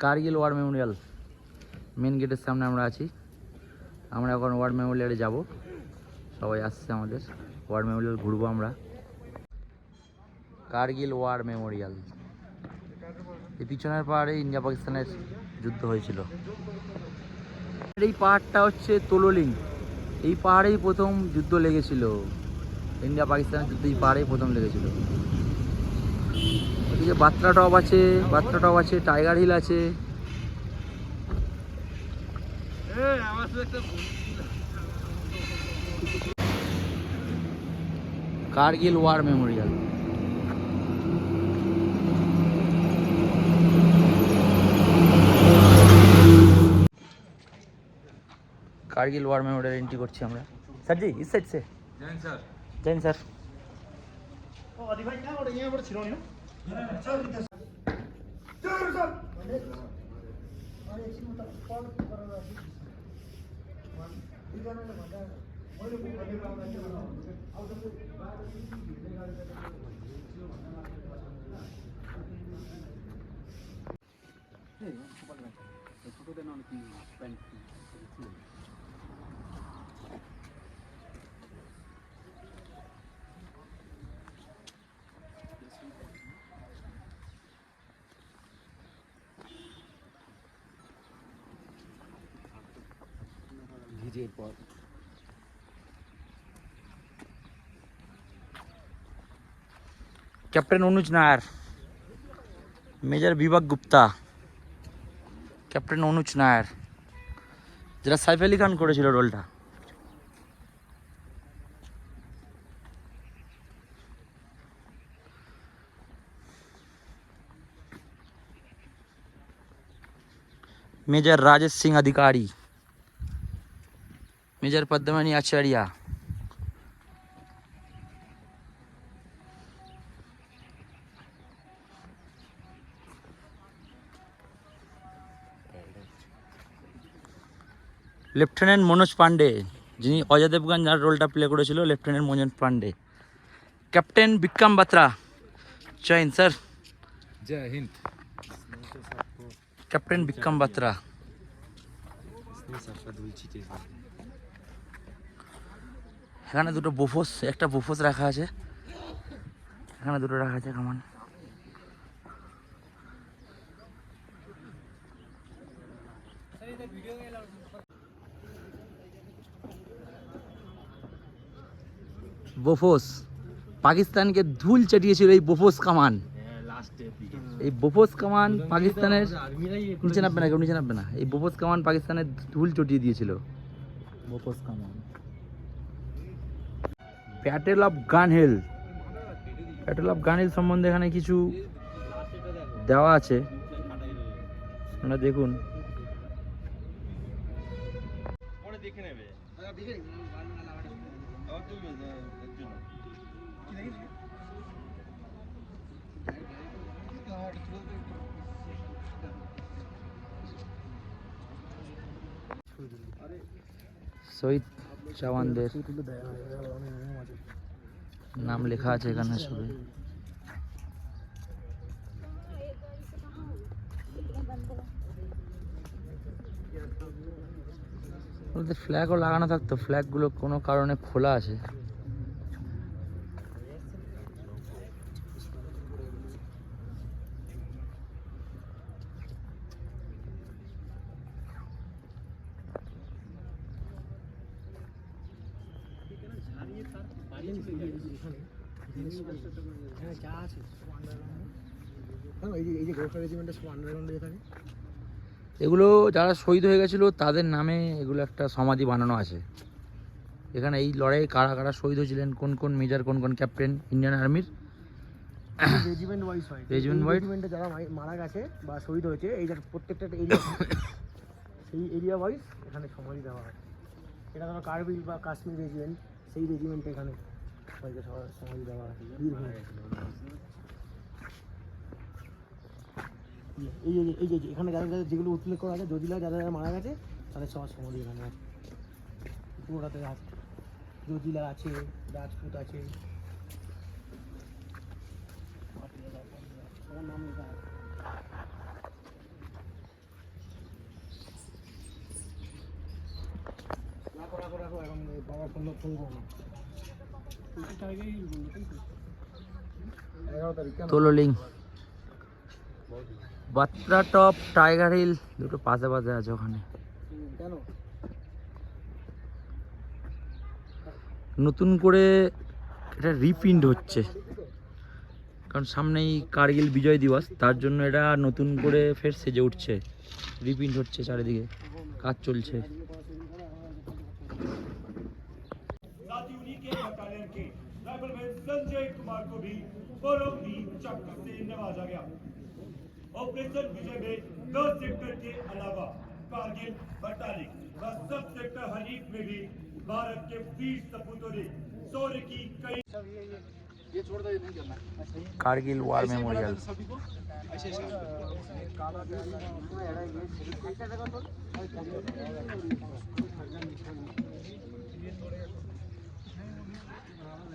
Kargil war Memorial. Main গেটের সামনে আমরা আছি। আমরা এখন ওয়ার মেমোরিয়ালে যাব। সবাই আসছে আমাদের। ওয়ার মেমোরিয়াল ঘুরবো আমরা। Kargil war memorial. এই পিছনের পাহাড়ে ইন্ডিয়া পাকিস্তানের যুদ্ধ হয়েছিল। এই পাহাড়টা হচ্ছে তোলোলিং। এই পাহাড়েই প্রথম যুদ্ধ লেগেছিল। ইন্ডিয়া পাকিস্তানের যুদ্ধ এই পাহাড়েই প্রথম লেগেছিল। ওদিকে বাত্রা টপ আছে বাত্রা টপ আছে টাইগার হিল আছে। Kargil war memorial. Kargil war memorial entry করছি আমরা। স্যার জি ইস সাইড সে। Jain sir. 자 이렇게 해서 자 아니 지금부터 바로 바로 이거는 맞아 원래 뭐 가져가고 가져가고 아웃도 바로 내가 네, 초반에 초반에 나오는 그 ভিজের পর ক্যাপ্টেন অনুজ নায়ার মেজর বিভাগ গুপ্তা ক্যাপ্টেন অনুজ নায়ার যেটা সাইফ আলী খান করেছিল রোলটা मेजर राजेश सिंह अधिकारी मेजर पद्मनी आचार्य লেফটেন্যান্ট মনোজ পান্ডে যিনি অজয় দেবগান যার রোলটা প্লে করেছিল lieutenant Manoj Pandey captain Vikram Batra Jain sir জয় হিন্দ ক্যাপ্টেন বিক্রম বাত্রা এখানে দুটো বোফোস, একটা বোফোস রাখা আছে। এখানে দুটো রাখা আছে কামান বোফোস, পাকিস্তানকে ধুল চাটিয়েছিল এই বোফোস কামান। এই বোফোস কামান পাকিস্তানের নিচে নামবে না, কেউ নিচে নামবে না। এই বোফোস কামান পাকিস্তানের ধুল চটিয়ে দিয়েছিল। বোফোস কামান। Battle of gun hill battle of gun hill সম্বন্ধে এখানে কিছু দেওয়া আছে। আপনারা দেখুন। শহীদ জওয়ানদের নাম লেখা আছে এখানে সবে ফ্ল্যাগও লাগানো থাকতো। ফ্ল্যাগগুলো কোনো কারণে খোলা আছে। হ্যাঁ যা আছে এই যে এই যে গোর্খা রেজিমেন্টের সব আন্ডারগ্রাউন্ডে থাকে এগুলো যারা শহীদ হয়ে গেছিল তাদের নামে এগুলো একটা সমাধি বানানো আছে। এখানে এই লড়াইয়ে কারা কারা শহীদ হয়েছিলেন কোন কোন মেজর কোন কোন ক্যাপ্টেন ইন্ডিয়ান আর্মির? রেজিমেন্ট ওয়াইজ হয়? রেজিমেন্টে যারা মারা গেছে বা শহীদ হয়েছে এই যে প্রত্যেকটা এরিয়া সেই এরিয়া ওয়াইজ এখানে সমাধি দেওয়া হয়। এটা ধরো কার্বিল বা কাশ্মীর রেজিমেন্ট সেই রেজিমেন্টে এখানে সবাইকে সবার সমাধি দেওয়া হয় বীরভূম এই এই যে এখানে যাদের যাদের যেগুলো উল্লেখ করা আছে জজিলা যারা যারা মারা গেছে, তাদের সবার সমাধি এখানে আছে। পুরোটাতে আছে। জজিলা আছে, রাজপুত আছে। সবার নাম লেখা আছে বাবা ফোন ফোন করো এগারো তারিখ কেন Tololing. Batra top Tiger Hill দুটো পাশে পাশে আছে ওখানে। নতুন করে এটা রিপ্রিন্ট হচ্ছে। কারণ সামনেই কার্গিল বিজয় দিবস তার জন্য এটা নতুন করে ফের সেজে উঠছে। রিপ্রিন্ট হচ্ছে চারিদিকে কাজ চলছে। संजय कुमार को भी परमवीर चक्र से नवाजा गया। ऑपरेशन विजय में दस सेक्टर के अलावा कारगिल बटालियन व सब सेक्टर हरीफ में भी भारत के वीर सपूतों ने शौर्य की कई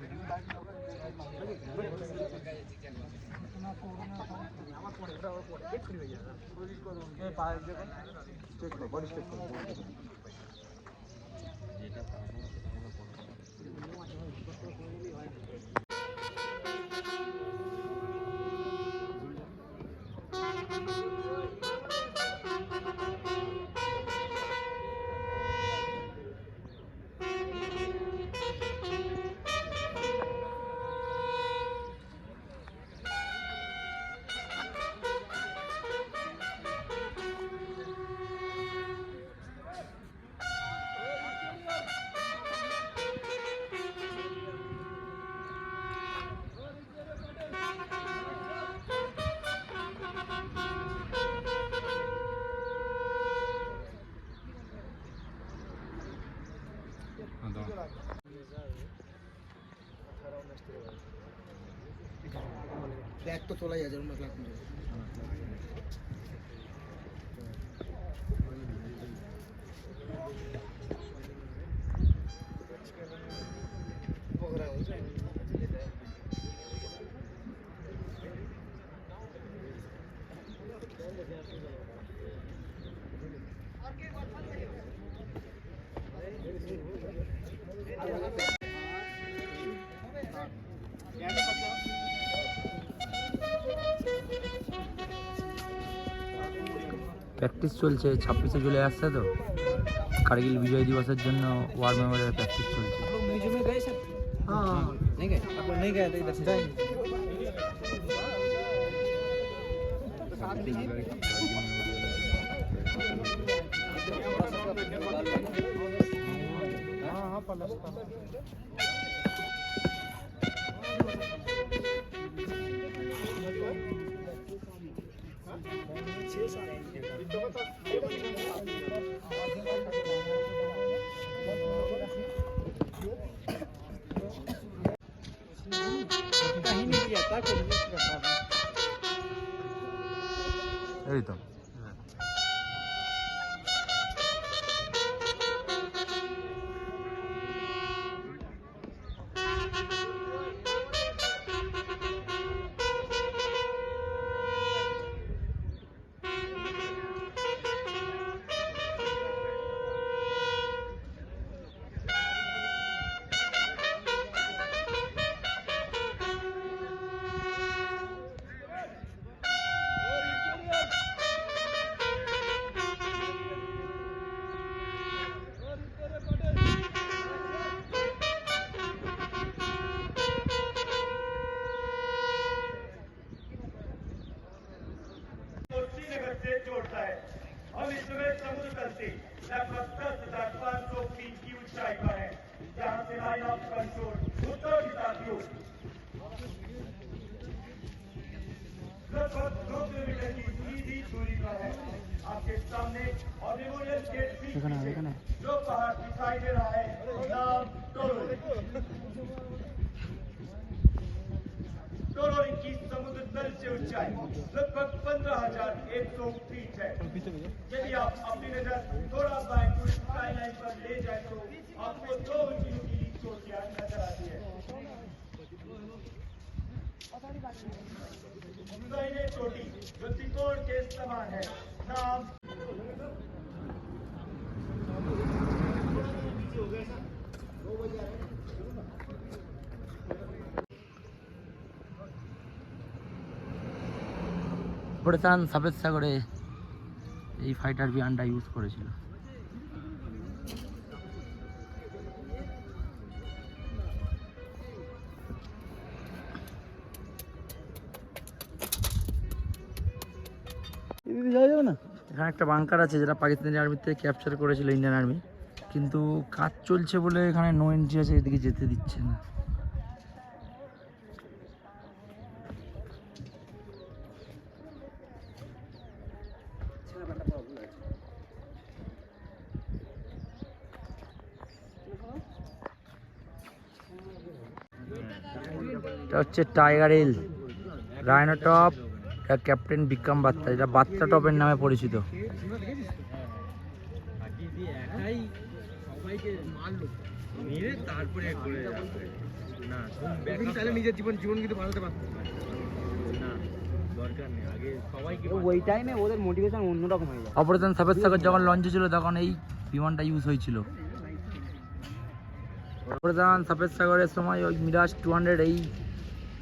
কার্গিল ওয়ার মেমোরিয়াল ব্যাগ তো लागतो तुला याच्यावर म्हटलं প্র্যাকটিস চলছে ছাব্বিশে চলে আসছে তো কার্গিল বিজয় দিবসের জন্য ওয়ার মেমোরিয়াল প্র্যাকটিস চলছে म्यूजियम में गए सब हाँ नहीं गए आप लोग नहीं गए तो इधर से जाएंगे हाँ हाँ তো मेमोरियल गेट भी पीछे, जो पहाड़ दिखाई दे रहा है नाम टोलोरी की समुद्र तल से ऊंचाई लगभग पंद्रह हज़ार एक सौ फीट है। यदि आप अपनी नज़र थोड़ा बाएँ टू स्काई लाइन पर ले जाए तो आपको दो ऊँची नुकीली चोटियाँ नज़र आती है। चोटी जो त्रिकोण के समान है नाम অপারেশন সাবেদ সাগরে এই ফাইটার বিয়ানটা ইউজ করেছিল। এখানে একটা বাংকার আছে যেটা পাকিস্তানি আর্মিতে ক্যাপচার করেছিল ইন্ডিয়ান আর্মি কিন্তু কাজ চলছে বলে এখানে নো এন্ট্রি আছে, এদিকে যেতে দিচ্ছে না। এটা হচ্ছে tiger hill রায়নো top captain Vikram Batra এটা বাত্তা টপের নামে পরিচিত। নিজের জীবন জীবন কিন্তু বাঁচাতে পারতো ওই টাইমে ওদের মোটিভেশন অন্যরকম হয়ে যায়। অপারেশন সাফেদ সাগর যখন লঞ্চে ছিল তখন এই বিমানটা ইউজ হয়েছিল। অপারেশন সাফেদ সাগরের সময় ওই মিরাজ টু হান্ড্রেড এই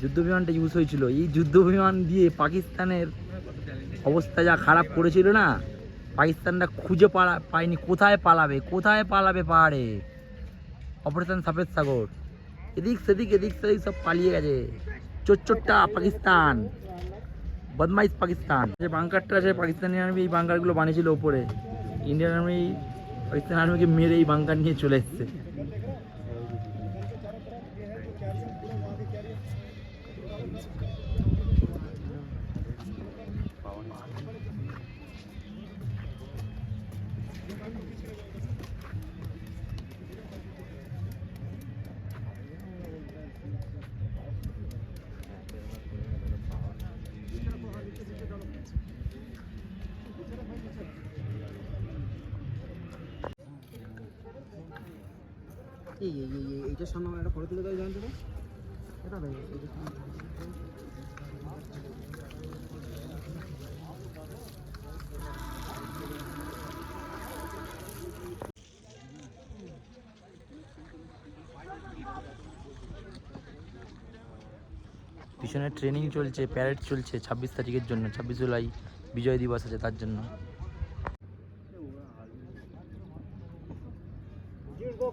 যুদ্ধ বিমানটা ইউজ হয়েছিল। এই যুদ্ধ বিমান দিয়ে পাকিস্তানের অবস্থা যা খারাপ করেছিল না পাকিস্তানরা খুঁজে পালা পায়নি, কোথায় পালাবে? কোথায় পালাবে পাহাড়ে? অপারেশন সাফেদ সাগর। এদিক সেদিক এদিক সেদিক সব পালিয়ে গেছে। চোরচোরটা পাকিস্তান। বদমাইশ পাকিস্তান। যে বাংকারটা আছে, পাকিস্তানি আর্মি এই বাংকারগুলো বানিয়েছিল ওপরে। ইন্ডিয়ান আর্মি, পাকিস্তান আর্মিকে মেরে এই বাংকার নিয়ে চলে এসছে। পিছনে ট্রেনিং চলছে প্যারেড চলছে ছাব্বিশ তারিখের জন্য, ছাব্বিশ জুলাই বিজয় দিবস আছে তার জন্য।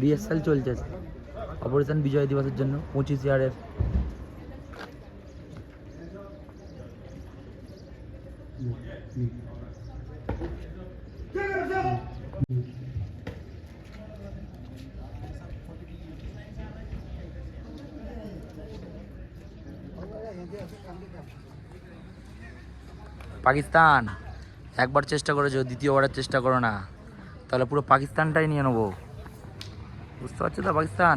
রিহার্সাল চলছে অপারেশন বিজয় দিবসের জন্য পঁচিশ ইয়ারের পাকিস্তান। একবার চেষ্টা করেছ দ্বিতীয়বারের চেষ্টা করো না, তাহলে পুরো পাকিস্তানটাই নিয়ে নেব। বুঝতে পারছ তো পাকিস্তান?